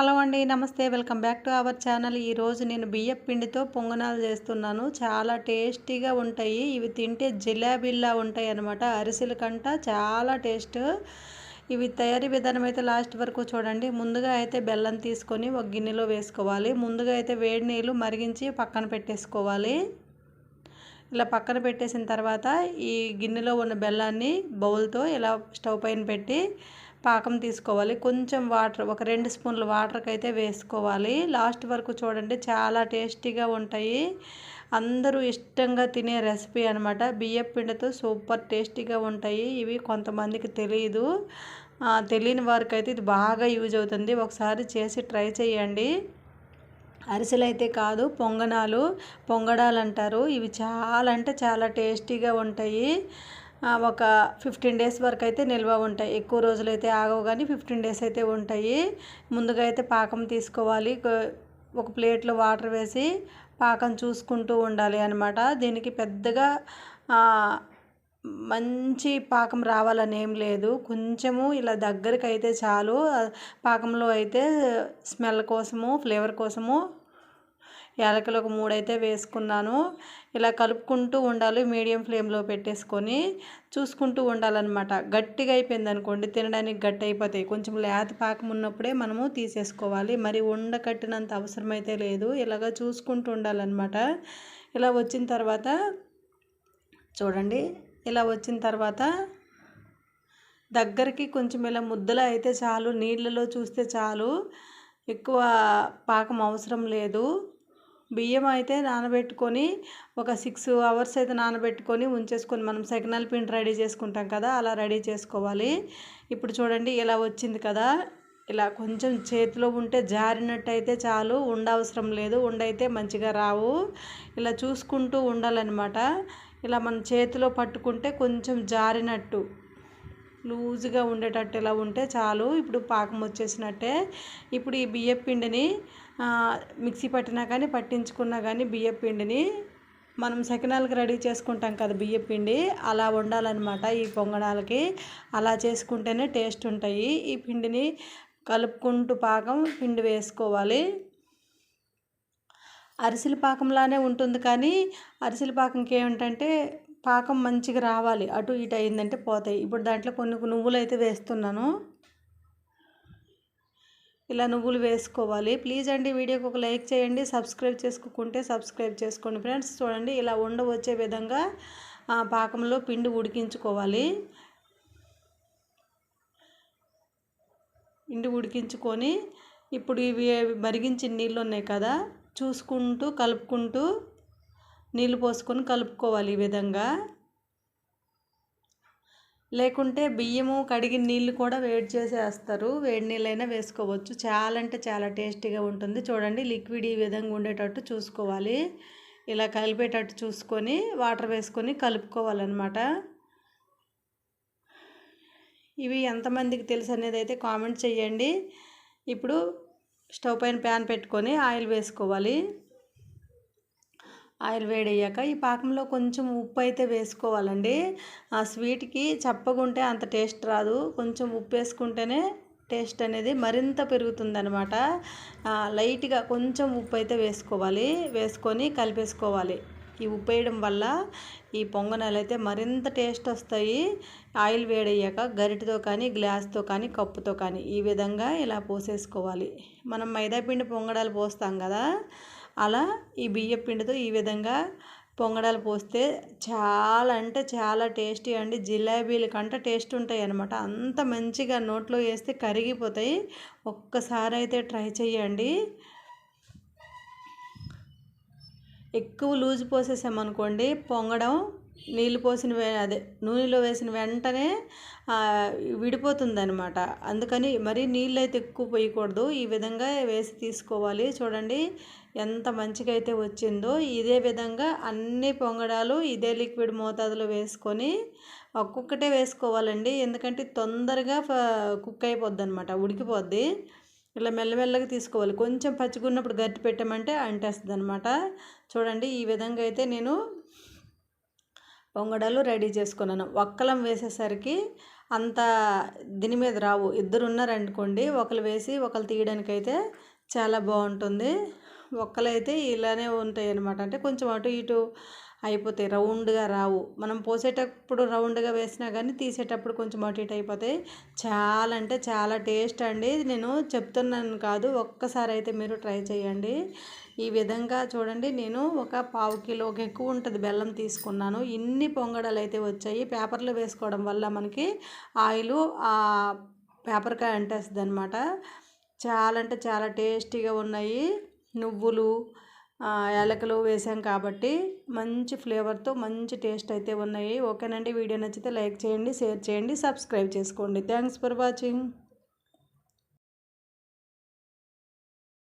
Hello అండి నమస్తే. Welcome back to our channel. ఈరోజు నేను బియ్యం పిండితో పొంగనాలు చేస్తున్నాను. చాలా టేస్టీగా ఉంటాయి. ఇవి తింటే జిలాబీల్లా ఉంటాయి అనమాట అరిసెల కంట చాలా టేస్ట్. ఇవి తయారీ విధానం అయితే లాస్ట్ వరకు చూడండి. ముందుగా అయితే బెల్లం తీసుకొని ఒక గిన్నెలో వేసుకోవాలి. ముందుగా అయితే వేడి నీళ్ళు మరిగించి పక్కన పెట్టేసుకోవాలి. ఇలా పక్కన పెట్టేసిన తర్వాత ఈ గిన్నెలో ఉన్న బెల్లాన్ని బౌల్తో ఇలా స్టవ్ పైన పెట్టి పాకం తీసుకోవాలి. కొంచెం వాటర్ ఒక రెండు స్పూన్ల వాటర్కి అయితే వేసుకోవాలి. లాస్ట్ వరకు చూడండి చాలా టేస్టీగా ఉంటాయి. అందరూ ఇష్టంగా తినే రెసిపీ అనమాట బియ్యం పిండితో సూపర్ టేస్టీగా ఉంటాయి. ఇవి కొంతమందికి తెలియదు తెలియని వారికి అయితే ఇది బాగా యూజ్ అవుతుంది. ఒకసారి చేసి ట్రై చేయండి. అరిసెలు అయితే కాదు పొంగనాలు పొంగడాలు అంటారు ఇవి చాలా అంటే చాలా టేస్టీగా ఉంటాయి. ఒక ఫిఫ్టీన్ డేస్ వరకు అయితే నిల్వ ఉంటాయి. ఎక్కువ రోజులు అయితే ఆగవు కానీ ఫిఫ్టీన్ డేస్ అయితే ఉంటాయి. ముందుగా అయితే పాకం తీసుకోవాలి. ఒక ప్లేట్లో వాటర్ వేసి పాకం చూసుకుంటూ ఉండాలి అనమాట దీనికి పెద్దగా మంచి పాకం రావాలని ఏం లేదు. కొంచెము ఇలా దగ్గరికి అయితే చాలు పాకంలో అయితే స్మెల్ కోసము ఫ్లేవర్ కోసము యాలకులు ఒక మూడు అయితే వేసుకున్నాను. ఇలా కలుపుకుంటూ ఉండాలి మీడియం ఫ్లేమ్లో పెట్టేసుకొని చూసుకుంటూ ఉండాలన్నమాట. గట్టిగా అయిపోయింది అనుకోండి తినడానికి గట్టి అయిపోతాయి. కొంచెం లేత పాకం ఉన్నప్పుడే మనము తీసేసుకోవాలి. మరి ఉండకట్టినంత అవసరమైతే లేదు. ఇలాగ చూసుకుంటూ ఉండాలన్నమాట. ఇలా వచ్చిన తర్వాత చూడండి ఇలా వచ్చిన తర్వాత దగ్గరికి కొంచెం ఇలా ముద్దలు అయితే చాలు. నీళ్ళలో చూస్తే చాలు. ఎక్కువ పాకం అవసరం లేదు. బియ్యం అయితే నానబెట్టుకొని ఒక సిక్స్ అవర్స్ అయితే నానబెట్టుకొని ఉంచేసుకొని మనం సెకనల్ పిండి రెడీ చేసుకుంటాం కదా అలా రెడీ చేసుకోవాలి. ఇప్పుడు చూడండి ఇలా వచ్చింది కదా ఇలా కొంచెం చేతిలో ఉంటే జారినట్టయితే చాలు ఉండవసరం లేదు ఉండైతే మంచిగా రావు. ఇలా చూసుకుంటూ ఉండాలన్నమాట. ఇలా మన చేతిలో పట్టుకుంటే కొంచెం జారినట్టు. లూజ్గా ఉండేటట్టు ఇలా ఉంటే చాలు. ఇప్పుడు పాకం వచ్చేసినట్టే. ఇప్పుడు ఈ బియ్యం పిండిని మిక్సీ పట్టినా కానీ పట్టించుకున్నా కానీ బియ్యం పిండిని మనం సెకనాలకి రెడీ చేసుకుంటాం కదా బియ్యం పిండి. అలా ఉండాలన్నమాట ఈ పొంగడాలకి అలా చేసుకుంటేనే టేస్ట్ ఉంటాయి. ఈ పిండిని కలుపుకుంటూ పాకం పిండి వేసుకోవాలి. అరిసెల పాకంలానే ఉంటుంది కానీ అరిసెల పాకంకి ఏమిటంటే పాకం మంచిగా రావాలి. అటు ఇటు అయిందంటే పోతాయి. ఇప్పుడు దాంట్లో కొన్ని నువ్వులు అయితే వేస్తున్నాను. ఇలా నువ్వులు వేసుకోవాలి. ప్లీజ్ అండి వీడియోకి ఒక లైక్ చేయండి. సబ్స్క్రైబ్ చేసుకుంటే సబ్స్క్రైబ్ చేసుకోండి ఫ్రెండ్స్. చూడండి ఇలా ఉండవచ్చే విధంగా పాకంలో పిండి ఉడికించుకోవాలి. పిండి ఉడికించుకొని ఇప్పుడు ఇవి మరిగించిన నీళ్ళు ఉన్నాయి కదా చూసుకుంటూ కలుపుకుంటూ నీళ్ళు పోసుకొని కలుపుకోవాలి ఈ విధంగా. లేకుంటే బియ్యము కడిగిన నీళ్ళు కూడా వేడి చేసేస్తారు. వేడి నీళ్ళైనా వేసుకోవచ్చు. చాలా అంటే చాలా టేస్టీగా ఉంటుంది. చూడండి లిక్విడ్ ఈ విధంగా ఉండేటట్టు చూసుకోవాలి. ఇలా కలిపేటట్టు చూసుకొని వాటర్ వేసుకొని కలుపుకోవాలన్నమాట. ఇవి ఎంతమందికి తెలుసు అనేది అయితే కామెంట్ చేయండి. ఇప్పుడు స్టవ్ పైన ప్యాన్ పెట్టుకొని ఆయిల్ వేసుకోవాలి. ఆయిల్ వేడయ్యాక ఈ పాకంలో కొంచెం ఉప్పు అయితే వేసుకోవాలండి. ఆ స్వీట్కి చప్పగుంటే అంత టేస్ట్ రాదు. కొంచెం ఉప్పు వేసుకుంటేనే టేస్ట్ అనేది మరింత పెరుగుతుందనమాట లైట్గా కొంచెం ఉప్పు అయితే వేసుకోవాలి. వేసుకొని కలిపేసుకోవాలి. ఈ ఉప్పు వేయడం వల్ల ఈ పొంగనాలు అయితే మరింత టేస్ట్ వస్తాయి. ఆయిల్ వేడయ్యాక గరిటతో కానీ గ్లాస్తో కానీ కప్పుతో కానీ ఈ విధంగా ఇలా పోసేసుకోవాలి. మనం మైదాపిండి పొంగడాలు పోస్తాం కదా అలా ఈ బియ్యం పిండితో ఈ విధంగా పొంగడాలు పోస్తే చాలా అంటే చాలా టేస్టీ అండి. జిలేబీల కంటే టేస్ట్ ఉంటాయి అనమాట అంత మంచిగా నోట్లో వేస్తే కరిగిపోతాయి. ఒక్కసారి అయితే ట్రై చేయండి ఎక్కువ లూజు పోసేసామనుకోండి పొంగడం నీళ్ళు పోసిన అదే నూనెలో వేసిన వెంటనే విడిపోతుందనమాట అందుకని మరీ నీళ్ళు అయితే ఎక్కువ పోయకూడదు. ఈ విధంగా వేసి తీసుకోవాలి. చూడండి ఎంత మంచిగా అయితే వచ్చిందో. ఇదే విధంగా అన్ని పొంగడాలు ఇదే లిక్విడ్ మోతాదులో వేసుకొని ఒక్కొక్కటే వేసుకోవాలండి. ఎందుకంటే తొందరగా కుక్ అయిపోద్ది అనమాట ఉడికిపోద్ది. ఇలా మెల్లమెల్లగా తీసుకోవాలి. కొంచెం పచ్చిగున్నప్పుడు గట్టి పెట్టామంటే అంటేస్తుంది అనమాట చూడండి ఈ విధంగా అయితే నేను పొంగడాలు రెడీ చేసుకున్నాను. ఒక్కలం వేసేసరికి అంత దీని మీద రావు. ఇద్దరు ఉన్నారనుకోండి ఒకరు వేసి ఒకరు తీయడానికైతే చాలా బాగుంటుంది. ఒక్కలైతే ఇలానే ఉంటాయి అనమాట అంటే కొంచెం అటు ఇటు అయిపోతాయి రౌండ్గా రావు. మనం పోసేటప్పుడు రౌండ్గా వేసినా కానీ తీసేటప్పుడు కొంచెం అటు ఇటు అయిపోతాయి. చాలా అంటే చాలా టేస్ట్ అండి. నేను చెప్తున్నాను కాదు ఒక్కసారి అయితే మీరు ట్రై చేయండి. ఈ విధంగా చూడండి నేను ఒక పావు కిలోకి ఎక్కువ ఉంటుంది బెల్లం తీసుకున్నాను. ఇన్ని పొంగడాలు అయితే వచ్చాయి. పేపర్లో వేసుకోవడం వల్ల మనకి ఆయిల్ ఆ పేపర్కాయ అంటేస్తుంది అనమాట చాలా అంటే చాలా టేస్టీగా ఉన్నాయి. నువ్వులు యాలకులు వేసాం కాబట్టి మంచి ఫ్లేవర్తో మంచి టేస్ట్ అయితే ఉన్నాయి. ఓకేనండి. వీడియో నచ్చితే లైక్ చేయండి షేర్ చేయండి సబ్స్క్రైబ్ చేసుకోండి. Thanks for watching.